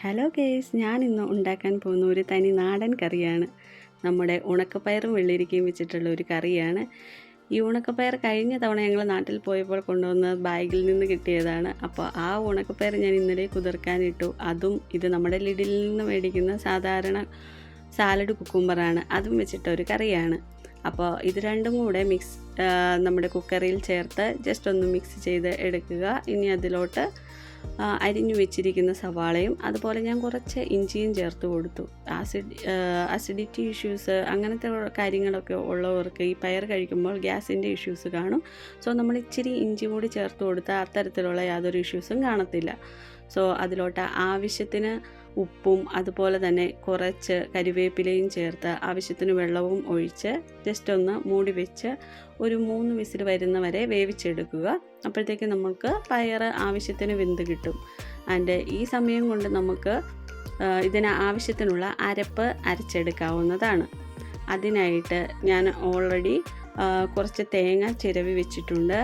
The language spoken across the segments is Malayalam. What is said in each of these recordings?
ഹലോ കേസ് ഞാൻ ഇന്ന് ഉണ്ടാക്കാൻ പോകുന്ന ഒരു തനി നാടൻ കറിയാണ്. നമ്മുടെ ഉണക്കപ്പയറും വെള്ളിരിക്കയും വെച്ചിട്ടുള്ള ഒരു കറിയാണ്. ഈ ഉണക്കപ്പയർ കഴിഞ്ഞ തവണ ഞങ്ങൾ നാട്ടിൽ പോയപ്പോൾ കൊണ്ടുവന്ന ബാഗിൽ നിന്ന് കിട്ടിയതാണ്. അപ്പോൾ ആ ഉണക്കപ്പയർ ഞാൻ ഇന്നലെ കുതിർക്കാനിട്ടു അതും ഇത് നമ്മുടെ ലിഡിൽ നിന്ന് മേടിക്കുന്ന സാധാരണ സാലഡ് കുക്കുംബറാണ് അതും വെച്ചിട്ട ഒരു കറിയാണ്. അപ്പോൾ ഇത് രണ്ടും കൂടെ മിക്സ് നമ്മുടെ കുക്കറിൽ ചേർത്ത് ജസ്റ്റ് ഒന്ന് മിക്സ് ചെയ്ത് എടുക്കുക. ഇനി അതിലോട്ട് അരിഞ്ഞു വെച്ചിരിക്കുന്ന സവാളയും അതുപോലെ ഞാൻ കുറച്ച് ഇഞ്ചിയും ചേർത്ത് കൊടുത്തു. ആസിഡ് അസിഡിറ്റി ഇഷ്യൂസ് അങ്ങനത്തെ കാര്യങ്ങളൊക്കെ ഉള്ളവർക്ക് ഈ പയർ കഴിക്കുമ്പോൾ ഗ്യാസിന്റെ ഇഷ്യൂസ് കാണും. സോ നമ്മൾ ഇച്ചിരി ഇഞ്ചി കൂടി ചേർത്ത് കൊടുത്താൽ അത്തരത്തിലുള്ള യാതൊരു ഇഷ്യൂസും കാണത്തില്ല. സോ അതിലോട്ട് ആവശ്യത്തിന് ഉപ്പും അതുപോലെ തന്നെ കുറച്ച് കരിവേപ്പിലയും ചേർത്ത് ആവശ്യത്തിന് വെള്ളവും ഒഴിച്ച് ജസ്റ്റ് ഒന്ന് മൂടി വെച്ച് ഒരു മൂന്ന് വിസിൽ വരുന്നവരെ വേവിച്ചെടുക്കുക. അപ്പോഴത്തേക്ക് നമുക്ക് പയർ ആവശ്യത്തിന് വെന്ത് കിട്ടും. ആൻഡ് ഈ സമയം കൊണ്ട് നമുക്ക് ഇതിന് ആവശ്യത്തിനുള്ള അരപ്പ് അരച്ചെടുക്കാവുന്നതാണ്. അതിനായിട്ട് ഞാൻ ഓൾറെഡി കുറച്ച് തേങ്ങ ചിരവി വെച്ചിട്ടുണ്ട്.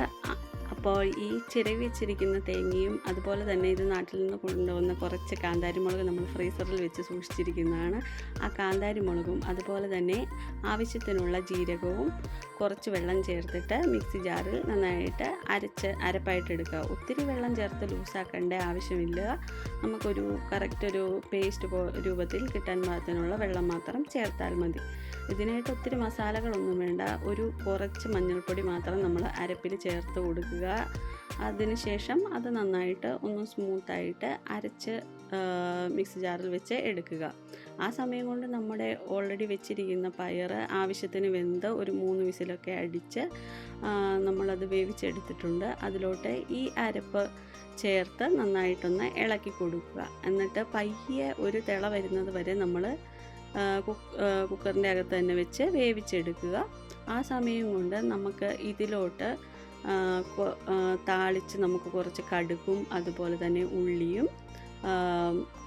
അപ്പോൾ ഈ ചിരവി വെച്ചിരിക്കുന്ന തേങ്ങയും അതുപോലെ തന്നെ ഇത് നാട്ടിൽ നിന്ന് കൊണ്ടുവന്ന കുറച്ച് കാന്താരിമുളക് നമ്മൾ ഫ്രീസറിൽ വെച്ച് സൂക്ഷിച്ചിരിക്കുന്നതാണ്. ആ കാന്താരിമുളകും അതുപോലെ തന്നെ ആവശ്യത്തിനുള്ള ജീരകവും കുറച്ച് വെള്ളം ചേർത്തിട്ട് മിക്സി ജാറിൽ നന്നായിട്ട് അരച്ച് അരപ്പായിട്ട് എടുക്കുക. ഒത്തിരി വെള്ളം ചേർത്ത് ലൂസാക്കേണ്ട ആവശ്യമില്ല. നമുക്കൊരു കറക്റ്റ് ഒരു പേസ്റ്റ് രൂപത്തിൽ കിട്ടാൻ പാകത്തിനുള്ള വെള്ളം മാത്രം ചേർത്താൽ മതി. ഇതിനായിട്ട് ഒത്തിരി മസാലകളൊന്നും വേണ്ട. ഒരു കുറച്ച് മഞ്ഞൾപ്പൊടി മാത്രം നമ്മൾ അരപ്പിൽ ചേർത്ത് കൊടുക്കുക. അതിനുശേഷം അത് നന്നായിട്ട് ഒന്ന് സ്മൂത്തായിട്ട് അരച്ച് മിക്സി ജാറിൽ വെച്ച് എടുക്കുക. ആ സമയം കൊണ്ട് നമ്മുടെ ഓൾറെഡി വെച്ചിരിക്കുന്ന പയർ ആവശ്യത്തിന് വെന്ത് ഒരു മൂന്ന് വിസിലൊക്കെ അടിച്ച് നമ്മളത് വേവിച്ചെടുത്തിട്ടുണ്ട്. അതിലോട്ട് ഈ അരപ്പ് ചേർത്ത് നന്നായിട്ടൊന്ന് ഇളക്കി കൊടുക്കുക. എന്നിട്ട് പയ്യെ ഒരു തിള വരുന്നത് വരെ നമ്മൾ കുക്കറിന്റെ അകത്ത് തന്നെ വെച്ച് വേവിച്ചെടുക്കുക. ആ സമയം കൊണ്ട് നമുക്ക് ഇതിലോട്ട് താളിച്ച് നമുക്ക് കുറച്ച് കടുകും അതുപോലെ തന്നെ ഉള്ളിയും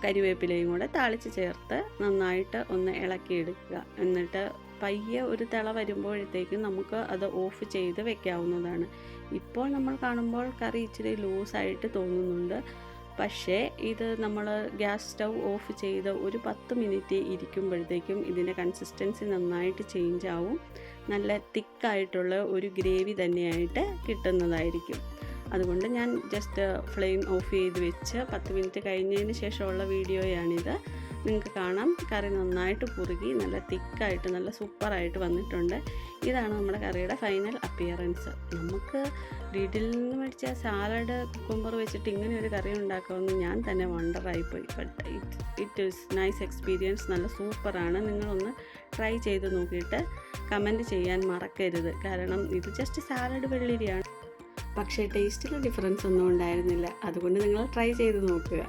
കരിവേപ്പിലയും കൂടെ താളിച്ച് ചേർത്ത് നന്നായിട്ട് ഒന്ന് ഇളക്കിയെടുക്കുക. എന്നിട്ട് പയ്യെ ഒരു തിള വരുമ്പോഴത്തേക്കും നമുക്ക് അത് ഓഫ് ചെയ്ത് വെക്കാവുന്നതാണ്. ഇപ്പോൾ നമ്മൾ കാണുമ്പോൾ കറി ഇച്ചിരി ലൂസായിട്ട് തോന്നുന്നുണ്ട്. പക്ഷേ ഇത് നമ്മൾ ഗ്യാസ് സ്റ്റൗ ഓഫ് ചെയ്ത് ഒരു പത്ത് മിനിറ്റ് ഇരിക്കുമ്പോഴത്തേക്കും ഇതിന്റെ കൺസിസ്റ്റൻസി നന്നായിട്ട് ചേഞ്ച് ആവും. നല്ല തിക്കായിട്ടുള്ള ഒരു ഗ്രേവി തന്നെയായിട്ട് കിട്ടുന്നതായിരിക്കും. അതുകൊണ്ട് ഞാൻ ജസ്റ്റ് ഫ്ലെയിം ഓഫ് ചെയ്ത് വെച്ച് പത്ത് മിനിറ്റ് കഴിഞ്ഞതിന് ശേഷമുള്ള വീഡിയോയാണിത്. നിങ്ങൾക്ക് കാണാം. കറി നന്നായിട്ട് കുറുകി നല്ല തിക്കായിട്ട് നല്ല സൂപ്പറായിട്ട് വന്നിട്ടുണ്ട്. ഇതാണ് നമ്മുടെ കറിയുടെ ഫൈനൽ അപ്പിയറൻസ് നമുക്ക് വീട്ടിൽ നിന്ന് മേടിച്ച സാലഡ് കുക്കുംബർ വെച്ചിട്ട് ഇങ്ങനെ ഒരു കറി ഉണ്ടാക്കുമെന്ന് ഞാൻ തന്നെ വണ്ടറായിപ്പോയി but it it is nice experience നല്ല സൂപ്പറാണ്. നിങ്ങളൊന്ന് ട്രൈ ചെയ്ത് നോക്കിയിട്ട് കമന്റ് ചെയ്യാൻ മറക്കരുത്. കാരണം ഇത് ജസ്റ്റ് സാലഡ് വെള്ളരിയാണ്. പക്ഷേ ടേസ്റ്റിൽ ഡിഫറൻസ് ഒന്നും ഉണ്ടായിരുന്നില്ല. അതുകൊണ്ട് നിങ്ങൾ ട്രൈ ചെയ്ത് നോക്കുക.